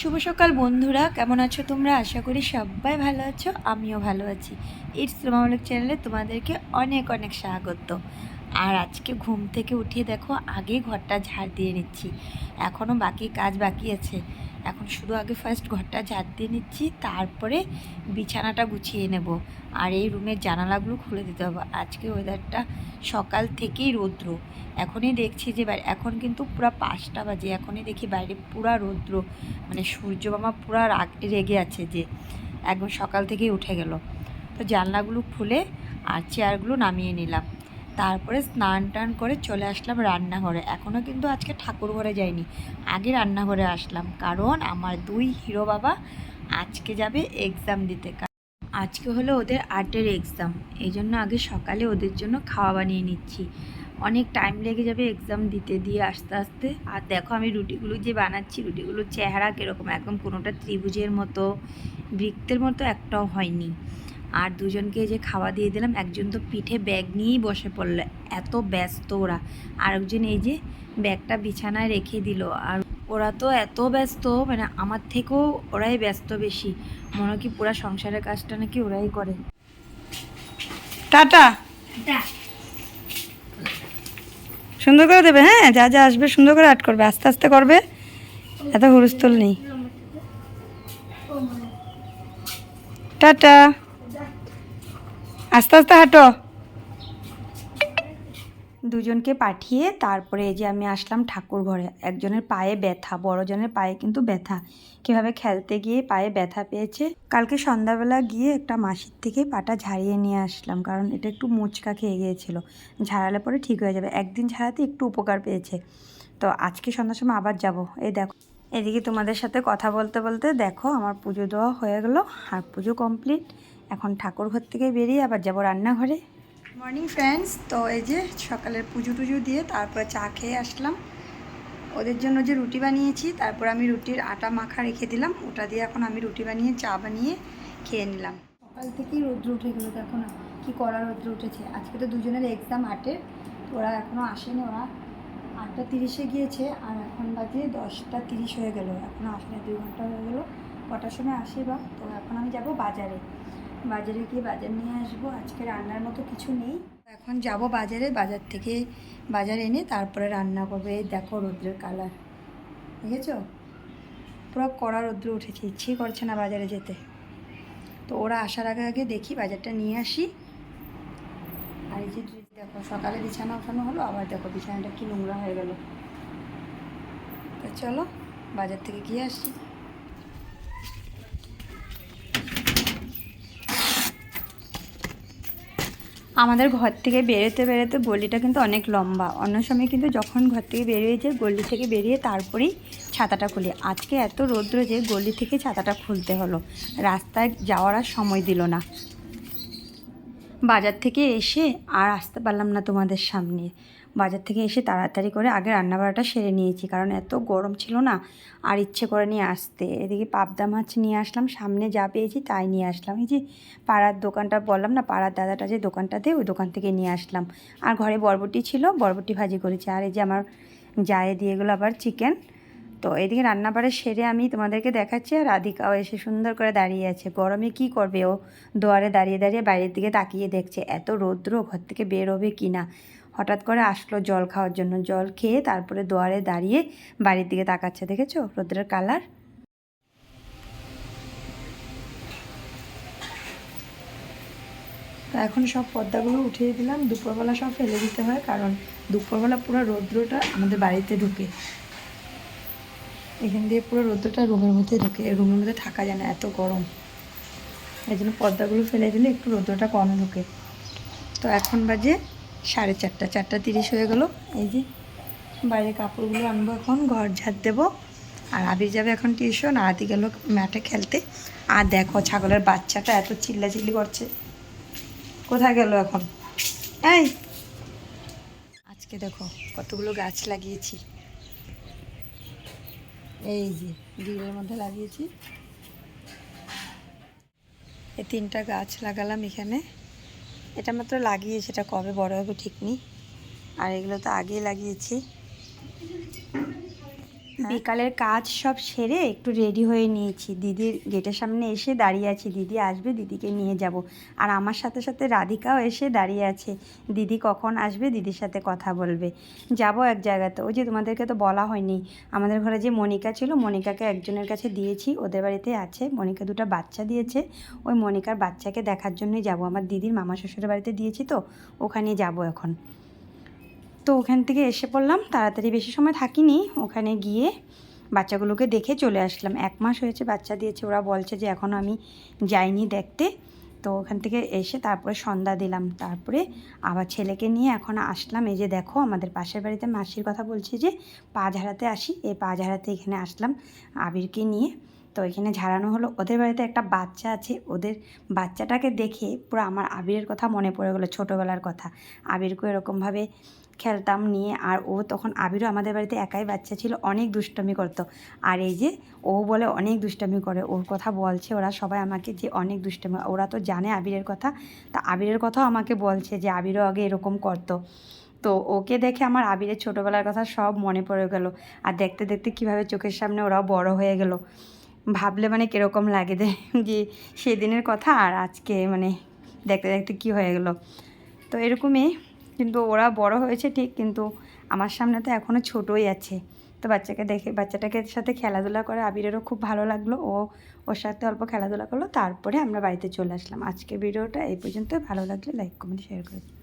শুভ সকাল বন্ধুরা, কেমন আছো তোমরা? আশা করি সবাই ভালো আছো, আমিও ভালো আছি। ইটস মামলক চ্যানেলে তোমাদেরকে অনেক অনেক স্বাগত। আর আজকে ঘুম থেকে উঠিয়ে দেখো আগে ঘরটা ঝাড় দিয়ে নিচ্ছি। এখনও বাকি কাজ বাকি আছে। এখন শুধু আগে ফার্স্ট ঘরটা ঝাড় দিয়ে নিচ্ছি, তারপরে বিছানাটা গুছিয়ে নেব। আর এই রুমের জানালাগুলো খুলে দিতে হবে। আজকে ওয়েদারটা সকাল থেকেই রৌদ্র। এখনই দেখছি যে এখন কিন্তু পুরো পাঁচটা বাজে। এখনই দেখি বাইরে পুরা রৌদ্র। মানে সূর্য পুরা রাগ রেগে আছে যে একদম সকাল থেকেই উঠে গেল। তো জানলাগুলো খুলে আর চেয়ারগুলো নামিয়ে নিলাম। তারপরে স্নান টান করে চলে আসলাম রান্নাঘরে। এখনও কিন্তু আজকে ঠাকুর ঘরে যাইনি, আগে রান্নাঘরে আসলাম। কারণ আমার দুই হিরো বাবা আজকে যাবে এক্সাম দিতে। আজকে হলো ওদের আর্টের এক্সাম এই জন্য আগে সকালে ওদের জন্য খাওয়া বানিয়ে নিচ্ছি। অনেক টাইম লেগে যাবে এক্সাম দিতে দিয়ে আস্তে আস্তে। আর দেখো আমি রুটিগুলো যে বানাচ্ছি, রুটিগুলোর চেহারা কীরকম? একদম কোনোটা ত্রিভুজের মতো, বৃত্তের মতো একটাও হয়নি। আর দুজনকে যে খাওয়া দিয়ে দিলাম একজন তো পিঠে ব্যাগ নিয়েই বসে পড়ল। এত ব্যস্ত ওরা। আর একজন এই যে ব্যাগটা বিছানায় রেখে দিল। আর ওরা তো এত ব্যস্ত মানে আমার থেকেও ওরাই ব্যস্ত বেশি। মনে হয় কি পুরা সংসারের কাজটা নাকি ওরাই করে। টাটা। সুন্দর করে দেবে হ্যাঁ? যা যা আসবে সুন্দর করে আট করবে। আস্তে আস্তে করবে। এত হুলস্থুল নেই। টাটা। আস্তে আস্তে হাঁটো। দুজনকে পাঠিয়ে তারপরে এই যে আমি আসলাম ঠাকুর ঘরে। একজনের পায়ে ব্যথা, বড়জনের পায়ে কিন্তু ব্যথা। কীভাবে খেলতে গিয়ে পায়ে ব্যথা পেয়েছে? কালকে সন্ধ্যাবেলা গিয়ে একটা মাসির থেকে পাটা ঝাড়িয়ে নিয়ে আসলাম, কারণ এটা একটু মুচকা খেয়ে গিয়েছিল। ঝাড়ালে পরে ঠিক হয়ে যাবে। একদিন ঝাড়াতে একটু উপকার পেয়েছে। তো আজকে সন্ধ্যার সময় আবার যাব। এই দেখো, এদিকে তোমাদের সাথে কথা বলতে বলতে দেখো, আমার পুজো দেওয়া হয়ে গেল, আর পুজো কমপ্লিট। এখন ঠাকুর ঘর থেকে বেরিয়ে আবার যাব রান্নাঘরে। মর্নিং ফ্রেন্ডস তো এই যে সকালের পুজো টুজো দিয়ে তারপরে চা খেয়ে আসলাম। ওদের জন্য যে রুটি বানিয়েছি তারপর আমি রুটির আটা মাখা রেখে দিলাম। ওটা দিয়ে এখন আমি রুটি বানিয়ে চা বানিয়ে খেয়ে নিলাম। সকাল থেকেই রৌদ্র উঠে গেলো দেখো না কী কড়া রৌদ্র উঠেছে। আজকে তো দুজনের এক্সাম আটের ওরা এখনও আসেনি। ওরা আটটা তিরিশে গিয়েছে আর এখন বাজে দশটা তিরিশ হয়ে গেল। এখনও আসেনি দুই ঘণ্টা হয়ে গেলো। কটার সময় আসে বা তো এখন আমি যাব বাজারে। বাজারে গিয়ে বাজার নিয়ে আসব। আজকে রান্নার মতো কিছু নেই। এখন যাব বাজারে, বাজার থেকে বাজার এনে তারপরে রান্না করবে। দেখো রৌদ্রের কালার, দেখেছ? পুরো কড়া রৌদ্র উঠেছে, ইচ্ছেই করছে না বাজারে যেতে। তো ওরা আসার আগে আগে দেখি, বাজারটা নিয়ে আসি। আর এই যে ড্রেস দেখো, সকালে বিছানা ওঠানো হলো, আবার দেখো বিছানাটা কি নোংরা হয়ে গেল। তো চলো, বাজার থেকে গিয়ে আসি। আমাদের ঘর থেকে বেরোতে বেরোতে গলিটা কিন্তু অনেক লম্বা। অন্য সময় কিন্তু যখন ঘর থেকে বেরিয়ে যাই গলি থেকে বেরিয়ে তারপরেই ছাতাটা খুলি। আজকে এত রৌদ্র যে গলি থেকে ছাতাটা খুলতে হলো। রাস্তায় যাওয়ার আর সময় দিল না। বাজার থেকে এসে আর আসতে পারলাম না তোমাদের সামনে। বাজার থেকে এসে তাড়াতাড়ি করে আগে রান্নাবাড়াটা সেরে নিয়েছি। কারণ এত গরম ছিল না, আর ইচ্ছে করে নিয়ে আসতে। এদিকে পাবদা মাছ নিয়ে আসলাম, সামনে যা পেয়েছি তাই নিয়ে আসলাম। এই যে পাড়ার দোকানটা বললাম না, পাড়ার দাদাটা যে দোকানটাতে, ওই দোকান থেকে নিয়ে আসলাম। আর ঘরে বরবটি ছিল, বরবটি ভাজি করেছি। আর এই যে আমার জায়ে দিয়ে গেলো আবার চিকেন। তো এদিকে রান্নাবাড়া সেরে আমি তোমাদেরকে দেখাচ্ছি, আর রাধিকাও এসে সুন্দর করে দাঁড়িয়ে আছে। গরমে কি করবে ও? দুয়ারে দাঁড়িয়ে দাঁড়িয়ে বাইরের দিকে তাকিয়ে দেখছে, এত রৌদ্র, ঘর থেকে বের হবে কি না হঠাৎ করে আসলো জল খাওয়ার জন্য। জল খেয়ে তারপরে দুয়ারে দাঁড়িয়ে বাড়ির দিকে তাকাচ্ছে, দেখেছ? রৌদ্রের কালার। তা এখন সব পর্দাগুলো উঠিয়ে দিলাম। দুপুরবেলা সব ফেলে দিতে হয়, কারণ দুপুরবেলা পুরো রৌদ্রটা আমাদের বাড়িতে ঢুকে। এখান দিয়ে পুরো রৌদ্রটা রুমের মধ্যে ঢুকে। রুমের মধ্যে থাকা যায় না, এত গরম। এই জন্য পর্দাগুলো ফেলে দিলে একটু রৌদ্রটা কম ঢুকে। তো এখন বাজে সাড়ে চারটা চারটা তিরিশ হয়ে গেল। এই যে বাইরে কাপড়গুলো আনব এখন, ঘর ঝাড় দেবো। আর আবির যাবে এখন টিউশন, আর আদি গেল ম্যাটে খেলতে। আর দেখো ছাগলের বাচ্চাটা এত চিল্লাচিল্লি করছে। কোথায় গেল এখন? এই! আজকে দেখো কতগুলো গাছ লাগিয়েছি। এই যে গ্রিলের মধ্যে লাগিয়েছি। এই তিনটা গাছ লাগালাম এখানে। এটা মাত্র লাগিয়ে সেটা কবে বড় হবে ঠিক নেই। আর এগুলো তো আগেই লাগিয়েছি। বিকালের কাজ সব সেরে একটু রেডি হয়ে নিয়েছি। দিদির গেটের সামনে এসে দাঁড়িয়ে আছি। দিদি আসবে, দিদিকে নিয়ে যাব। আর আমার সাথে সাথে রাধিকাও এসে দাঁড়িয়ে আছে। দিদি কখন আসবে? দিদির সাথে কথা বলবে। যাব এক জায়গাতে। ওই যে তোমাদেরকে তো বলা হয়নি। আমাদের ঘরে যে মনিকা ছিল, মনিকাকে একজনের কাছে দিয়েছি। ওদের বাড়িতে আছে। মনিকা দুটো বাচ্চা দিয়েছে। ওই মনিকার বাচ্চাকে দেখার জন্যই যাব। আমার দিদির মামা শ্বশুরের বাড়িতে দিয়েছি তো, ওখানে যাব এখন। তো ওখান থেকে এসে পড়লাম, তাড়াতাড়ি বেশি সময় থাকিনি। ওখানে গিয়ে বাচ্চাগুলোকে দেখে চলে আসলাম। এক মাস হয়েছে বাচ্চা দিয়েছে, ওরা বলছে যে এখনও আমি যাইনি দেখতে। তো ওখান থেকে এসে তারপরে সন্ধ্যা দিলাম। তারপরে আবার ছেলেকে নিয়ে এখন আসলাম। এই যে দেখো, আমাদের পাশের বাড়িতে মাসির কথা বলছি যে, পা ঝাড়াতে আসি। এই পা ঝাড়াতে এখানে আসলাম আবিরকে নিয়ে। তো এখানে ঝাড়ানো হলো। ওদের বাড়িতে একটা বাচ্চা আছে। ওদের বাচ্চাটাকে দেখে পুরো আমার আবিরের কথা মনে পড়ে গেলো, ছোটোবেলার কথা। আবিরকে এরকমভাবে খেলতাম নিয়ে আর ও তখন আবিরও আমাদের বাড়িতে একাই বাচ্চা ছিল, অনেক দুষ্টমি করতো। আর এই যে ও বলে অনেক দুষ্টমি করে, ওর কথা বলছে ওরা সবাই আমাকে যে অনেক দুষ্টমি ওরা তো জানে আবিরের কথা। তা আবিরের কথাও আমাকে বলছে যে আবিরও আগে এরকম করতো। তো ওকে দেখে আমার আবিরের ছোটোবেলার কথা সব মনে পড়ে গেল। আর দেখতে দেখতে কীভাবে চোখের সামনে ওরাও বড় হয়ে গেল। ভাবলে মানে কীরকম লাগে যে সেদিনের কথা আর আজকে মানে দেখতে দেখতে কি হয়ে গেল। তো এরকমই কিন্তু ওরা বড় হয়েছে ঠিক, কিন্তু আমার সামনে তো এখনও ছোটোই আছে। তো বাচ্চাকে দেখে, বাচ্চাটাকে সাথে খেলাধুলা করে আবিরেরও খুব ভালো লাগল। ও, ওর সাথে অল্প খেলাধুলা করল, তারপরে আমরা বাড়িতে চলে আসলাম। আজকে ভিডিওটা এই পর্যন্ত ভালো লাগলে লাইক কমেন্ট শেয়ার করে